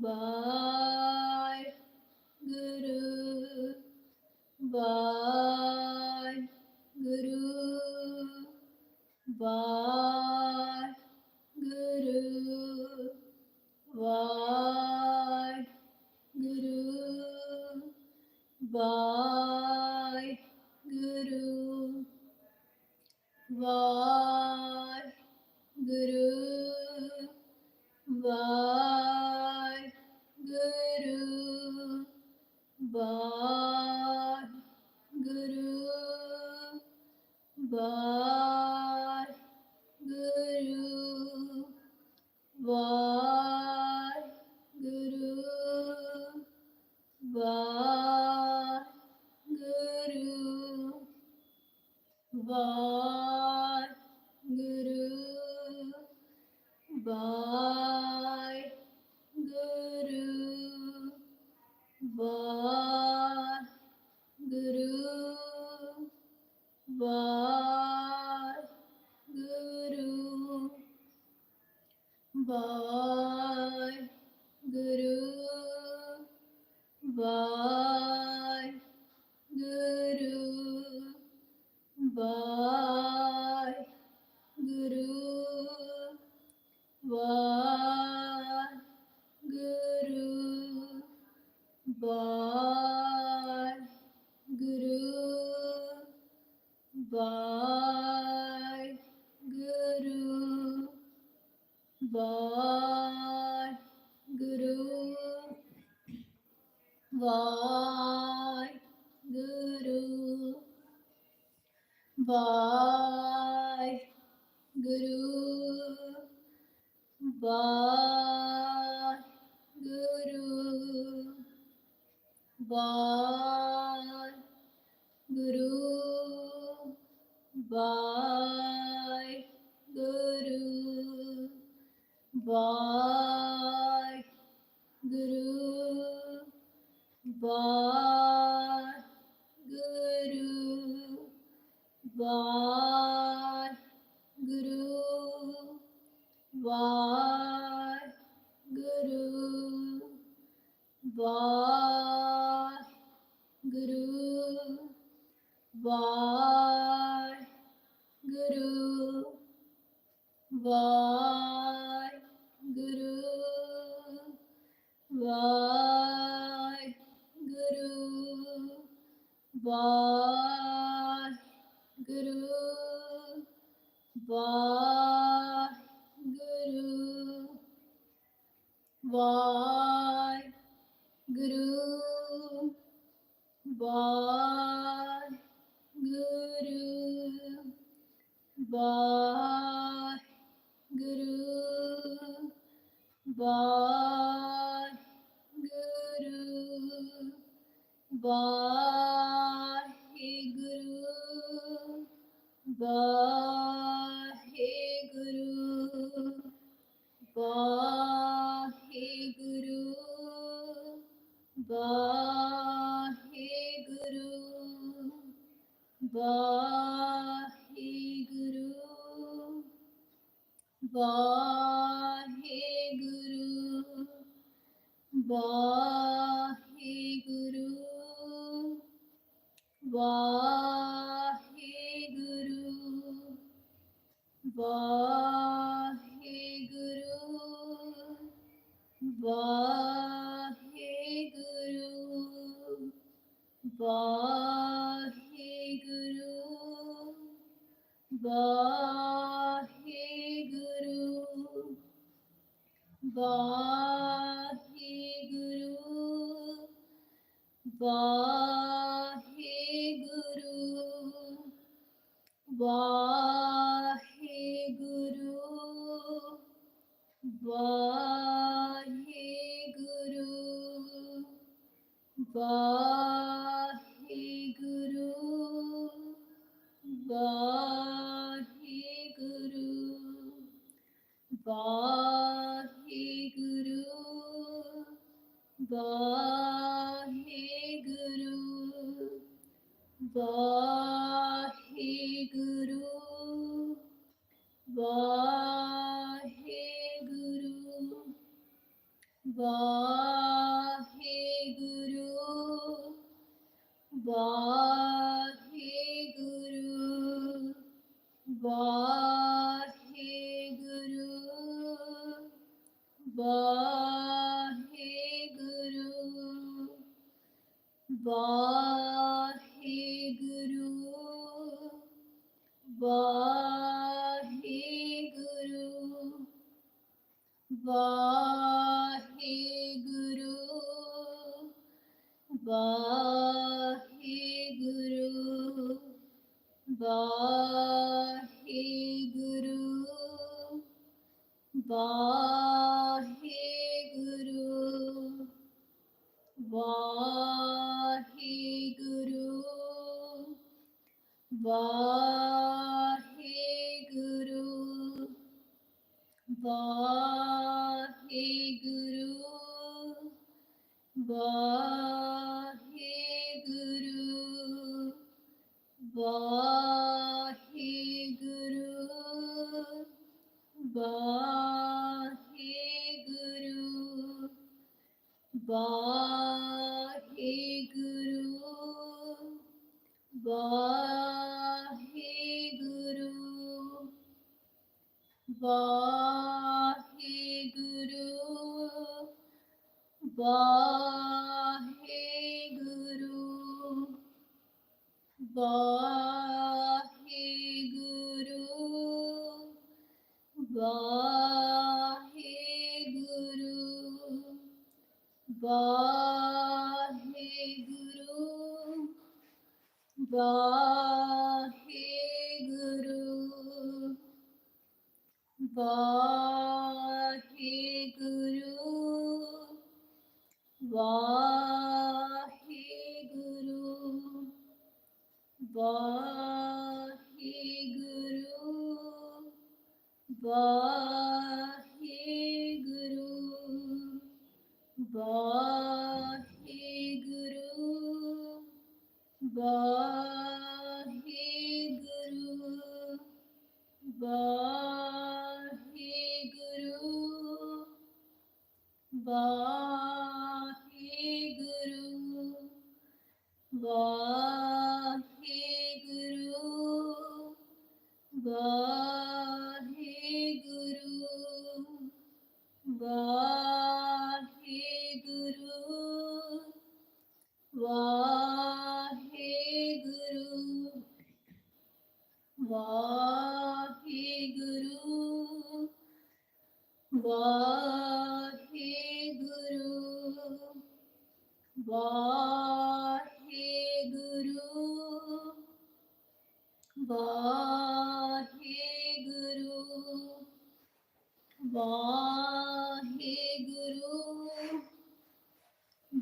Bye. Waheguru. ਵਾ ਵਾਹਿਗੁਰੂ ਵਾਹਿਗੁਰੂ ਵਾਹਿਗੁਰੂ ਵਾ ব Vaheguru, Vaheguru, Vaheguru, Vaheguru.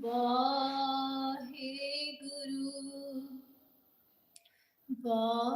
Waheguru Waheguru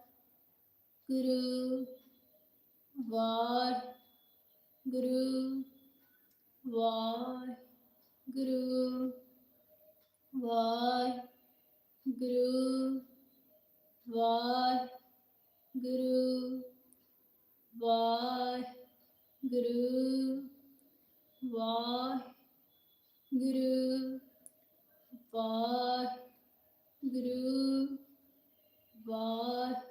ਗੁਰੂ ਵਾਰ ਗੁਰੂ ਵੁਰੂ ਵੁਰੂ ਵਾਹਿਗੁਰੂ ਵਾਹਿਗੁਰੂ ਵਾਹਿਗੁਰੂ ਵਾਹਿਗੁਰੂ ਵਾਹਿਗੁਰੂ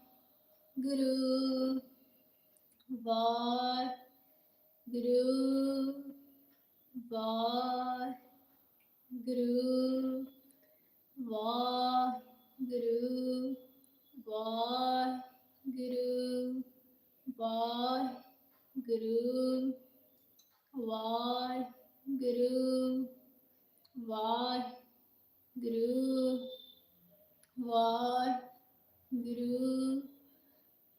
ਗੁਰੂ ਵਾਰ ਗੁਰੂ ਵਾਰ ਗੁਰੂ ਵਾਰ ਗੁਰੂ ਵਾਰ ਗੁਰੂ ਵਾਰ ਗੁਰੂ ਵਾਰ ਗੁਰੂ ਵਾਰ ਗੁਰੂ ਵਾਰ ਗੁਰੂ